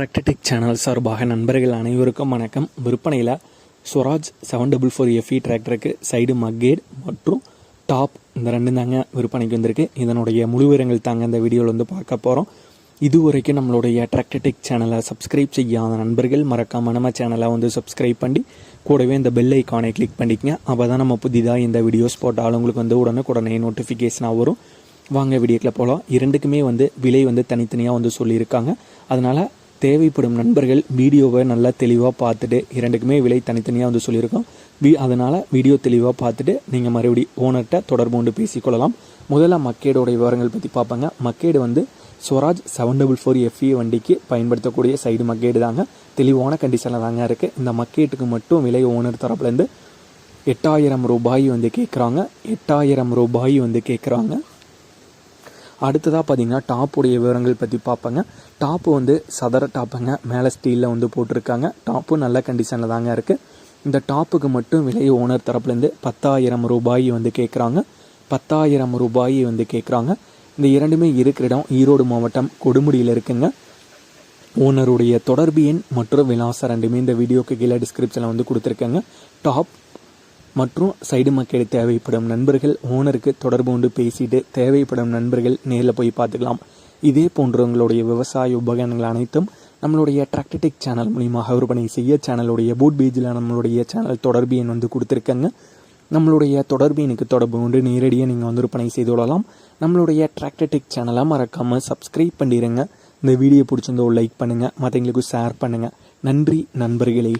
டிராக்டடிக் channel சார்பாக நண்பர்கள் அனைவருக்கும் வணக்கம். விற்பனையில் Swaraj seven double four FE டிராக்டருக்கு side மக்கேட் மற்றும் டாப் இந்த ரெண்டும் தாங்க விற்பனைக்கு வந்திருக்கு. இதனுடைய முழு விவரங்கள் தாங்க இந்த வீடியோவில் வந்து பார்க்க போகிறோம் இதுவரைக்கும் நம்மளுடைய டிராக்டடிக் சேனலை சப்ஸ்கிரைப் செய்யாத நண்பர்கள் மறக்காம நம்ம சேனலை வந்து சப்ஸ்கிரைப் பண்ணி கூடவே இந்த பெல் ஐக்கானை கிளிக் பண்ணிக்கங்க. அப்போ தான் நம்ம புதிதாக இந்த வீடியோஸ் போட்டாலும் உங்களுக்கு வந்து உடனுக்குடனே நோட்டிஃபிகேஷனாக வரும். வாங்க வீடியோக்கில் போகலாம் இரண்டுக்குமே வந்து விலை வந்து தனித்தனியாக வந்து சொல்லியிருக்காங்க. அதனால் தேவைப்படும் நண்பர்கள் வீடியோவை நல்லா தெளிவாக பார்த்துட்டு இரண்டுக்குமே விலை தனித்தனியாக வந்து சொல்லியிருக்கோம். வி அதனால் வீடியோ தெளிவாக பார்த்துட்டு நீங்கள் மறுபடி ஓனர்கிட்ட தொடர்பு கொண்டு பேசிக்கொள்ளலாம். முதல்ல மக்கேடோட விவரங்கள் பற்றி பார்ப்பாங்க. மக்கேடு வந்து Swaraj seven double four FE வண்டிக்கு பயன்படுத்தக்கூடிய சைடு மக்கேடு தாங்க. தெளிவான கண்டிஷனில் தாங்க இருக்குது இந்த மக்கேட்டுக்கு மட்டும் விலை ஓனர் தரப்புலேருந்து எட்டாயிரம் ரூபாய் வந்து கேட்குறாங்க எட்டாயிரம் ரூபாய் வந்து கேட்குறாங்க அடுத்ததாக பார்த்தீங்கன்னா டாப்புடைய விவரங்கள் பற்றி பார்ப்பேங்க டாப்பு வந்து சதர டாப்புங்க மேலே ஸ்டீலில் வந்து போட்டிருக்காங்க. டாப்பும் நல்ல கண்டிஷனில் தாங்க இருக்குது இந்த டாப்புக்கு மட்டும் விலை ஓனர் தரப்புலேருந்து பத்தாயிரம் ரூபாய் வந்து கேட்குறாங்க பத்தாயிரம் ரூபாய் வந்து கேட்குறாங்க இந்த இரண்டுமே இருக்கிற இடம் ஈரோடு மாவட்டம் கொடுமுடியில் இருக்குங்க. ஓனருடைய தொடர்பு எண் மற்றும் விலாசம் ரெண்டுமே இந்த வீடியோக்கு கீழே டிஸ்கிரிப்ஷனில் வந்து கொடுத்துருக்கேங்க. டாப் மற்றும் சைடு மக்கள் தேவைப்படும் நண்பர்கள் ஓனருக்கு தொடர்பு கொண்டு பேசிட்டு தேவைப்படும் நண்பர்கள் நேரில் போய் பார்த்துக்கலாம். இதே போன்றவங்களுடைய விவசாய உபகரணங்கள் அனைத்தும் நம்மளுடைய டிராக்டடிக் சேனல் மூலியமாக விற்பனை செய்ய சேனலுடைய பூட் பேஜில் நம்மளுடைய சேனல் தொடர்பு எண் வந்து கொடுத்துருக்கங்க. நம்மளுடைய தொடர்பு எனக்கு தொடர்பு கொண்டு நேரடியாக நீங்கள் வந்து விற்பனை செய்து கொள்ளலாம். நம்மளுடைய டிராக்டடிக் சேனலை மறக்காமல் சப்ஸ்கிரைப் பண்ணிடுங்க இந்த வீடியோ பிடிச்சிருந்தோ லைக் பண்ணுங்கள் மற்றவங்களுக்கு ஷேர் பண்ணுங்கள் நன்றி நண்பர்களே.